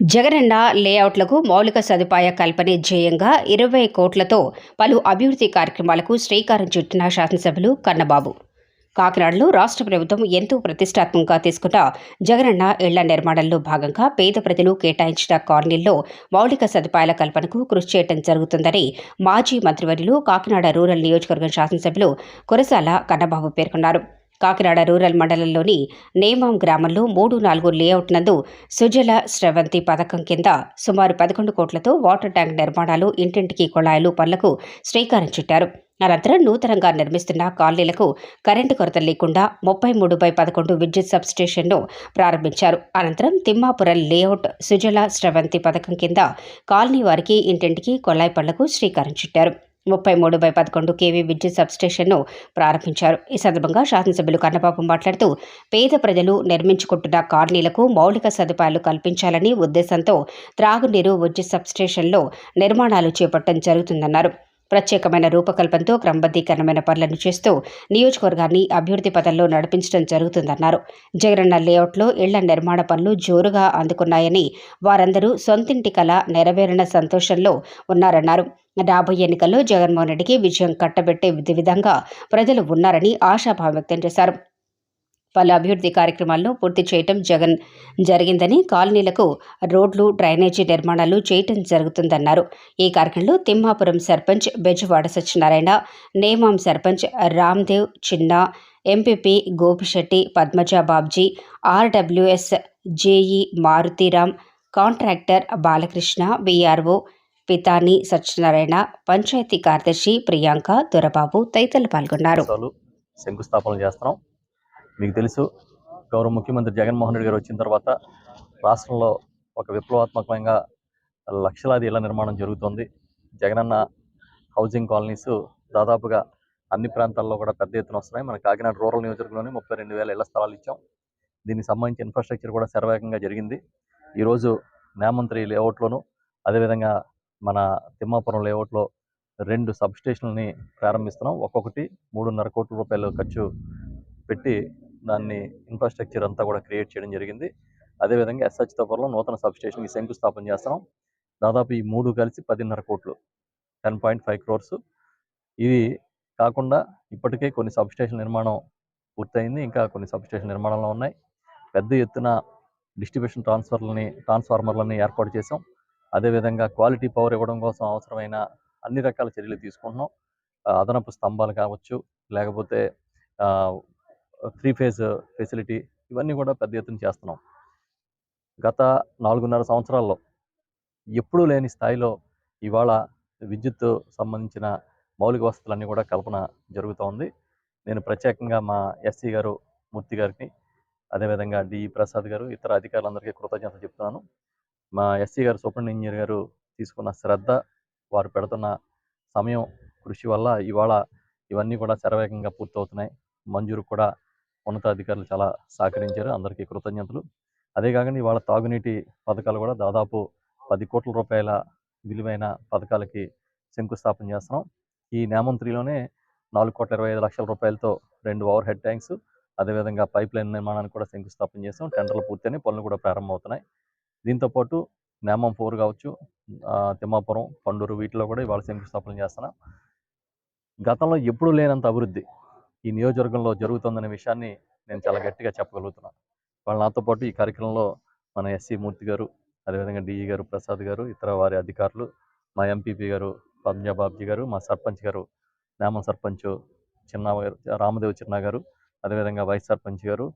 జగనన్న లేఅవుట్లకు మౌలిక సదుపాయ కల్పనే ధ్యేయంగా ఇరవై కోట్లతో పలు అభివృద్ధి కార్యక్రమాలకు శ్రీకారం చుట్టిన శాసనసభ్యులు కన్నబాబు. కాకినాడలో రాష్ట్ర ప్రభుత్వం ఎంతో ప్రతిష్టాత్మకంగా తీసుకున్న జగనన్న ఇళ్ళ నిర్మాణంలో భాగంగా పేద ప్రజలు కేటాయించిన కాలనీల్లో మౌలిక సదుపాయాల కల్పనకు కృషి చేయడం జరుగుతుందని మాజీ మంత్రివర్యులు కాకినాడ రూరల్ నియోజకవర్గం శాసనసభ్యులు కురసాల కన్నబాబు పేర్కొన్నారు. కాకినాడ రూరల్ మండలంలోని నేమాం గ్రామంలో మూడు నాలుగు లేఅవుట్ నందు సుజల స్రవంతి పథకం కింద సుమారు పదకొండు కోట్లతో వాటర్ ట్యాంక్ నిర్మాణాలు ఇంటింటికి కొళాయిలు పనులకు శ్రీకారం చుట్టారు. అనంతరం నూతనంగా నిర్మిస్తున్న కాలనీలకు కరెంటు కొరత లేకుండా ముప్పై మూడు బై పదకొండు విద్యుత్ సబ్స్టేషన్ను ప్రారంభించారు. అనంతరం తిమ్మాపురం లేఅవుట్ సుజల స్రవంతి పథకం కింద కాలనీ వారికి ఇంటింటికి కొళాయి పనులకు శ్రీకారం చుట్టారు. ముప్పై మూడు బై పదకొండు కేవీ విద్యుత్ సబ్స్టేషన్ను ప్రారంభించారు. ఈ సందర్భంగా శాసనసభ్యులు కన్నపాపం మాట్లాడుతూ పేద ప్రజలు నిర్మించుకుంటున్న కాలనీలకు మౌలిక సదుపాయాలు కల్పించాలని ఉద్దేశంతో త్రాగునీరు విద్యుత్ సబ్స్టేషన్లో నిర్మాణాలు చేపట్టడం జరుగుతుందన్నారు. ప్రత్యేకమైన రూపకల్పనతో క్రమబద్ధీకరణమైన పనులను చేస్తూ నియోజకవర్గాన్ని అభివృద్ధి పథంలో నడిపించడం జరుగుతుందన్నారు. జగనన్న లేఅవుట్లో ఇళ్ళ నిర్మాణ పనులు జోరుగా అందుకున్నాయని వారందరూ సొంతింటి కల నెరవేరిన సంతోషంలో ఉన్నారన్నారు. రాబోయే ఎన్నికల్లో జగన్మోహన్ రెడ్డికి విజయం కట్టబెట్టే విధంగా ప్రజలు ఉన్నారని ఆశాభావం వ్యక్తం చేశారు. పలు అభివృద్ధి కార్యక్రమాలను పూర్తి చేయటం జగన్ జరిగిందని కాలనీలకు రోడ్లు డ్రైనేజీ నిర్మాణాలు చేయటం జరుగుతుందన్నారు. ఈ కార్యక్రమంలో తిమ్మాపురం సర్పంచ్ బెజవాడ సత్యనారాయణ నేమాం సర్పంచ్ రామ్దేవ్ చిన్న MPP Gopisetti Padmaja Babji RWS JE Maruthiram contractor Balakrishna BRO Pithani Satyanarayana panchayati కార్యదర్శి ప్రియాంక దొరబాబు తదితరులు పాల్గొన్నారు. శంకుస్థాపన చేస్తున్నాం. మీకు తెలుసు గౌరవ ముఖ్యమంత్రి జగన్మోహన్ రెడ్డి గారు వచ్చిన తర్వాత రాష్ట్రంలో ఒక విప్లవాత్మకంగా లక్షలాది ఇళ్ళ నిర్మాణం జరుగుతోంది. జగనన్న హౌసింగ్ కాలనీస్ దాదాపుగా అన్ని ప్రాంతాల్లో కూడా పెద్ద ఎత్తున వస్తున్నాయి. మన కాకినాడ రూరల్ నియోజకవర్గంలోనే ముప్పై రెండు వేల ఇళ్ళ స్థలాలు ఇచ్చాం. దీనికి సంబంధించి ఇన్ఫ్రాస్ట్రక్చర్ కూడా శరవేగంగా జరిగింది. ఈరోజు నేమంత్రి లేఅవుట్లోను అదేవిధంగా మన తిమ్మాపురం లేఅవుట్లో రెండు సబ్ స్టేషన్లని ప్రారంభిస్తున్నాం. ఒక్కొక్కటి మూడున్నర కోట్ల రూపాయలు ఖర్చు పెట్టి దాన్ని ఇన్ఫ్రాస్ట్రక్చర్ అంతా కూడా క్రియేట్ చేయడం జరిగింది. అదేవిధంగా ఎస్హెచ్ తోపర్లో నూతన సబ్స్టేషన్కి శంకుస్థాపన చేస్తున్నాం. దాదాపు ఈ మూడు కలిసి పదిన్నర కోట్లు టెన్ పాయింట్ ఫైవ్ క్రోర్స్ ఇది కాకుండా ఇప్పటికే కొన్ని సబ్స్టేషన్ నిర్మాణం పూర్తయింది. ఇంకా కొన్ని సబ్ స్టేషన్ నిర్మాణంలో ఉన్నాయి. పెద్ద ఎత్తున డిస్ట్రిబ్యూషన్ ట్రాన్స్ఫర్లని ట్రాన్స్ఫార్మర్లని ఏర్పాటు చేసాం అదేవిధంగా క్వాలిటీ పవర్ ఇవ్వడం కోసం అవసరమైన అన్ని రకాల చర్యలు తీసుకుంటున్నాం. అదనపు స్తంభాలు కావచ్చు లేకపోతే త్రీ ఫేజ్ ఫెసిలిటీ ఇవన్నీ కూడా పెద్ద ఎత్తున చేస్తున్నాం. గత నాలుగున్నర సంవత్సరాల్లో ఎప్పుడూ లేని స్థాయిలో ఇవాళ విద్యుత్ సంబంధించిన మౌలిక వసతులన్నీ కూడా కల్పన జరుగుతూ ఉంది. నేను ప్రత్యేకంగా మా ఎస్సీ గారు మూర్తి గారికి అదేవిధంగా డిఈ ప్రసాద్ గారు ఇతర అధికారులందరికీ కృతజ్ఞతలు చెప్తున్నాను. మా ఎస్సీ గారు సూపరింట్ ఇంజనీర్ గారు తీసుకున్న శ్రద్ధ వారు పెడుతున్న సమయం కృషి వల్ల ఇవాళ ఇవన్నీ కూడా శరవేగంగా పూర్తవుతున్నాయి. మంజూరు కూడా ఉన్నతాధికారులు చాలా సహకరించారు. అందరికీ కృతజ్ఞతలు. అదే కాకుండా ఇవాళ తాగునీటి పథకాలు కూడా దాదాపు పది కోట్ల రూపాయల విలువైన పథకాలకి శంకుస్థాపన చేస్తున్నాం. ఈ నేమంత్రిలోనే నాలుగు కోట్ల ఇరవై ఐదు లక్షల రూపాయలతో రెండు ఓవర్ హెడ్ ట్యాంక్స్ అదేవిధంగా పైప్ లైన్ నిర్మాణానికి కూడా శంకుస్థాపన చేస్తాం టెండర్లు పూర్తయినాయి. పనులు కూడా ప్రారంభమవుతున్నాయి. దీంతోపాటు నేమం ఫోర్ కావచ్చు తిమ్మాపురం పండూరు వీటిలో కూడా ఇవాళ శంకుస్థాపన చేస్తున్నాం. గతంలో ఎప్పుడూ లేనంత అభివృద్ధి. ఈ నియోజకవర్గంలో జరుగుతుందనే విషయాన్ని నేను చాలా గట్టిగా చెప్పగలుగుతున్నాను వాళ్ళ నాతో పాటు ఈ కార్యక్రమంలో మన ఎస్సీ మూర్తి గారు అదేవిధంగా డిఈ గారు ప్రసాద్ గారు ఇతర వారి అధికారులు మా ఎంపీపీ గారు పద్మజాబాబ్జీ గారు మా సర్పంచ్ గారు నేమం సర్పంచ్ చిన్న గారు రామదేవ్ చిన్న గారు అదేవిధంగా వైస్ సర్పంచ్ గారు